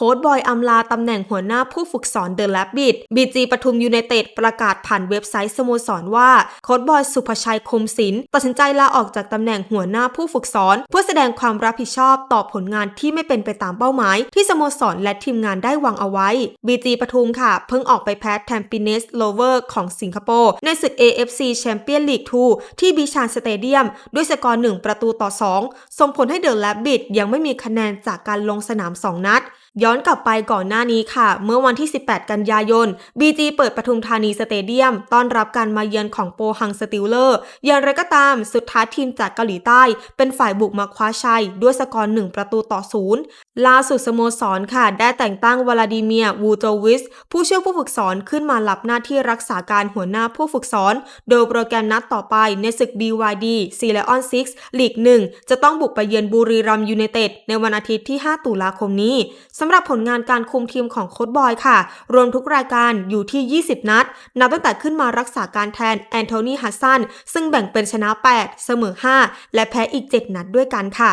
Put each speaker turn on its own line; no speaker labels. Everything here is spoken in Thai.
โค้ดบอยอำลาตำแหน่งหัวหน้าผู้ฝึกสอนเดอะแลบบิดบีจีปทุมยูไนเต็ดประกาศผ่านเว็บไซต์สโมสรว่า โค้ดบอยสุภชัยคมศิลป์ตัดสินใจลาออกจากตำแหน่งหัวหน้าผู้ฝึกสอน เพื่อแสดงความรับผิดชอบต่อผลงานที่ไม่เป็นไปตามเป้าหมาย ที่สโมสรและทีมงานได้วางเอาไว้บีจีปทุมค่ะ เพิ่งออกไปแพ้แทมปิเนสโลเวอร์ของสิงคโปร์ในศึก AFC แชมเปี้ยนลีก2ที่บีชานสเตเดียม ด้วยสกอร์1ประตูต่อ 2 ส่งผลให้เดอะแลบบิดยังไม่มีคะแนนจากการลงสนาม 2 นัด ย้อนกลับไปก่อนหน้านี้ค่ะ เมื่อวันที่ 18 กันยายน BG เปิดปทุมธานีสเตเดียม ต้อนรับการมาเยือนของโปฮังสติลเลอร์อย่างไรก็ตามสุดท้ายทีมจากเกาหลีใต้ เป็นฝ่ายบุกมาคว้าชัย ด้วยสกอร์ 1 ประตูต่อศูนย์ล่าสุดสโมสรค่ะ ได้แต่งตั้งวลาดิเมียร์วูโจวิส ผู้ช่วยผู้ฝึกสอนขึ้นมารับหน้าที่รักษาการหัวหน้าผู้ฝึกสอน โดยโปรแกรมนัดต่อไปในศึก BYD c l e o n 6ลีก 1 จะต้องบุกไปเยือนบุรีรัมยูไนเต็ดในวันอาทิตย์ที่ 5 ตุลาคมนี้สำหรับผลงานการคุมทีมของโค้ชบอยค่ะ รวมทุกรายการอยู่ที่ 20 นัด นับตั้งแต่ขึ้นมารักษาการแทนแอนโทนีฮัสซันซึ่งแบ่งเป็นชนะ 8 เสมอ 5 และแพ้อีก 7 นัดด้วยกันค่ะ